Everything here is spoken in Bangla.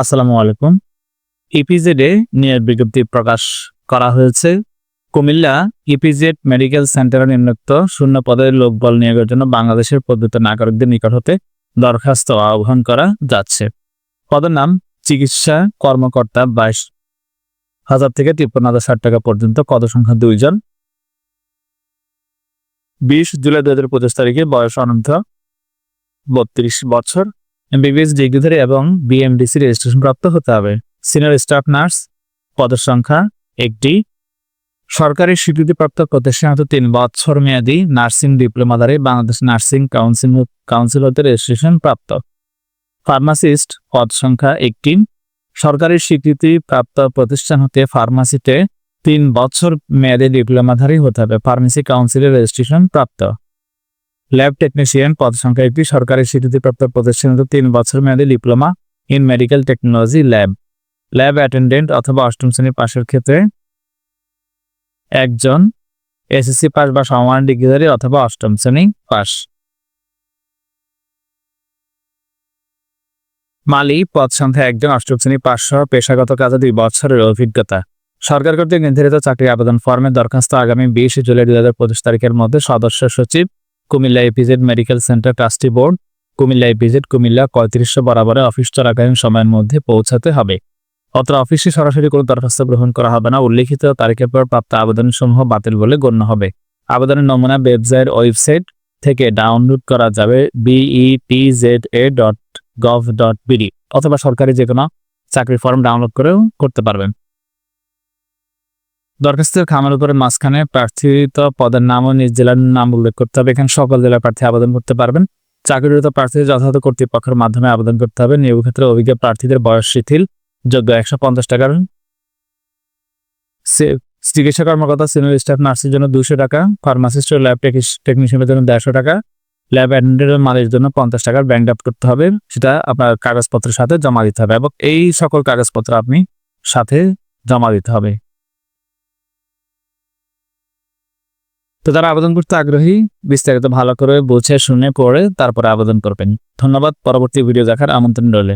আসসালামু আলাইকুম। ইপিজেডে নিয়োগ বিজ্ঞপ্তি প্রকাশ করা হয়েছে। কুমিল্লা ইপিজেড মেডিকেল সেন্টারে নিম্নোক্ত শূন্য পদের লোকবল নিয়োগের জন্য বাংলাদেশের পদ্ধত নাগরিকদের নিকট হতে দরখাস্ত আহ্বান করা যাচ্ছে। পদের নাম চিকিৎসা কর্মকর্তা বাইশ হাজার থেকে তিপ্পান্ন হাজার ষাট টাকা পর্যন্ত, পদ সংখ্যা দুইজন বিশ জুলাই দু হাজার পঁচিশ তারিখে বয়স অনন্ত বত্রিশ বছর। এমবিবিএস ডিগ্রিধারী এবং বিএমডিসি রেজিস্ট্রেশন প্রাপ্ত হতে হবে। সিনিয়র স্টাফ নার্স পদের সংখ্যা একটি। সরকারি স্বীকৃতিপ্রাপ্ত প্রতিষ্ঠান হতে তিন। বছর মেয়াদী নার্সিং ডিপ্লোমাধারী বাংলাদেশ নার্সিং কাউন্সিল কাউন্সিল হতে রেজিস্ট্রেশন প্রাপ্ত। ফার্মাসিস্ট পদ সংখ্যা একটি। সরকারি স্বীকৃতি প্রাপ্ত প্রতিষ্ঠান হতে ফার্মাসিতে তিন বছর মেয়াদী ডিপ্লোমাধারী হতে হবে। ফার্মেসি কাউন্সিলের রেজিস্ট্রেশন প্রাপ্ত। ল্যাব টেকনিশিয়ান পদ সংখ্যা একটি সরকারি স্বীকৃতিপ্রাপ্ত প্রতিষ্ঠান তিন বছর মেয়াদী diploma in medical technology lab lab attendant অথবা অষ্টম শ্রেণি পাশের ক্ষেত্রে একজন এসএসসি পাস বা সমান ডিগ্রিধারী অথবা অষ্টম শ্রেণি পাস মালি পদ সংখ্যা একজন অষ্টম শ্রেণি পাস সহ পেশাগত কাজে দুই বছরের অভিজ্ঞতা। সরকার কর্তৃক নির্ধারিত চাকরি আবেদন ফর্মের দরখাস্ত আগামী বিশে জুলাই দুই হাজার পঁচিশ তারিখের মধ্যে সদস্য সচিব Comilla EPZ medical centre trustee board Comilla EPZ Comilla পঁয়ত্রিশশো বরাবরে অফিস চলাকালীন সময়ের মধ্যে পৌঁছাতে হবে। অত্র অফিসে সরাসরি কোনো দরখাস্ত গ্রহণ করা হবে না। উল্লেখিত তারিখের পর প্রাপ্ত আবেদনসমূহ বাতিল বলে গণ্য হবে। আবেদনের নমুনা ওয়েবসাইট ওয়েবসাইট থেকে ডাউনলোড করা যাবে BEPZA dot gov dot BD অথবা সরকারি যে কোনো চাকরি ফর্ম ডাউনলোড করেও করতে পারবেন। দরখাস্তের খামের উপরে মাঝখানে প্রার্থিত পদের নাম ও নিজ জেলার নাম উল্লেখ করতে হবে। এখানে সকল জেলার প্রার্থী আবেদন করতে পারবেন। চাকরিরত প্রার্থীদের যথাযথ কর্তৃপক্ষের মাধ্যমে আবেদন করতে হবে। নিয়োগ ক্ষেত্রে অভিজ্ঞ প্রার্থীদের বয়স শিথিল, যোগ্য একশো পঞ্চাশ টাকার। চিকিৎসা কর্মকর্তা, সিনিয়র স্টাফ, নার্সের জন্য দুশো টাকা, ফার্মাসিস্ট ও ল্যাব টেকনিশিয়ানের জন্য দেড়শো টাকা, ল্যাব অ্যাটেন্ডেন্টের মালের জন্য পঞ্চাশ টাকার ব্যাংক ড্রাফট করতে হবে। সেটা আপনার কাগজপত্রের সাথে জমা দিতে হবে এবং এই সকল কাগজপত্র আপনি সাথে জমা দিতে হবে। তো তারা আবেদন করতে আগ্রহী, বিস্তারিত ভালো করে বুঝে শুনে পড়ে তারপরে আবেদন করবেন। ধন্যবাদ, পরবর্তী ভিডিও দেখার আমন্ত্রণ রইলে।